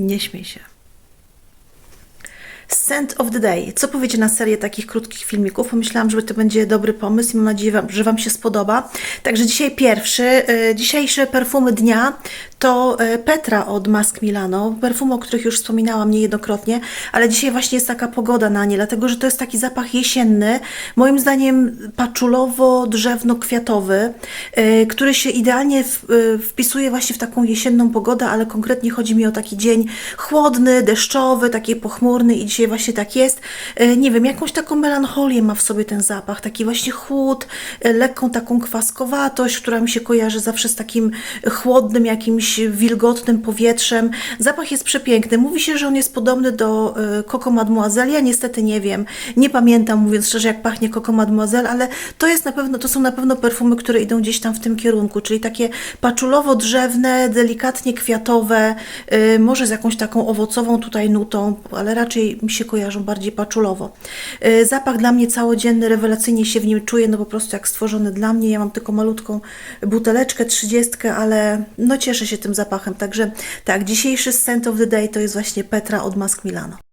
Nie śmiej się. Scent of the Day. Co powiecie na serię takich krótkich filmików? Pomyślałam, że to będzie dobry pomysł i mam nadzieję, że Wam się spodoba. Także dzisiaj pierwszy, e, dzisiejsze perfumy dnia to e, Petra od Mask Milano. Perfumy, o których już wspominałam niejednokrotnie, ale dzisiaj właśnie jest taka pogoda na nie, dlatego że to jest taki zapach jesienny, moim zdaniem paczulowo-drzewno-kwiatowy, e, który się idealnie e, wpisuje właśnie w taką jesienną pogodę, ale konkretnie chodzi mi o taki dzień chłodny, deszczowy, taki pochmurny i dzisiaj właśnie tak jest. Nie wiem, jakąś taką melancholię ma w sobie ten zapach, taki właśnie chłód, lekką taką kwaskowatość, która mi się kojarzy zawsze z takim chłodnym, jakimś wilgotnym powietrzem. Zapach jest przepiękny. Mówi się, że on jest podobny do e, Coco Mademoiselle. Ja niestety nie wiem, nie pamiętam, mówiąc szczerze, jak pachnie Coco Mademoiselle, ale to jest na pewno, to są na pewno perfumy, które idą gdzieś tam w tym kierunku, czyli takie paczulowo-drzewne, delikatnie kwiatowe, e, może z jakąś taką owocową tutaj nutą, ale raczej mi się kojarzą bardziej paczulowo. E, Zapach dla mnie całodzienny, rewelacyjnie się w nim czuję, no po prostu jak stworzony dla mnie. Ja mam tylko malutką buteleczkę, trzydziestkę, ale no cieszę się tym zapachem. Także tak, dzisiejszy Scent of the Day to jest właśnie Petra od Mask Milano.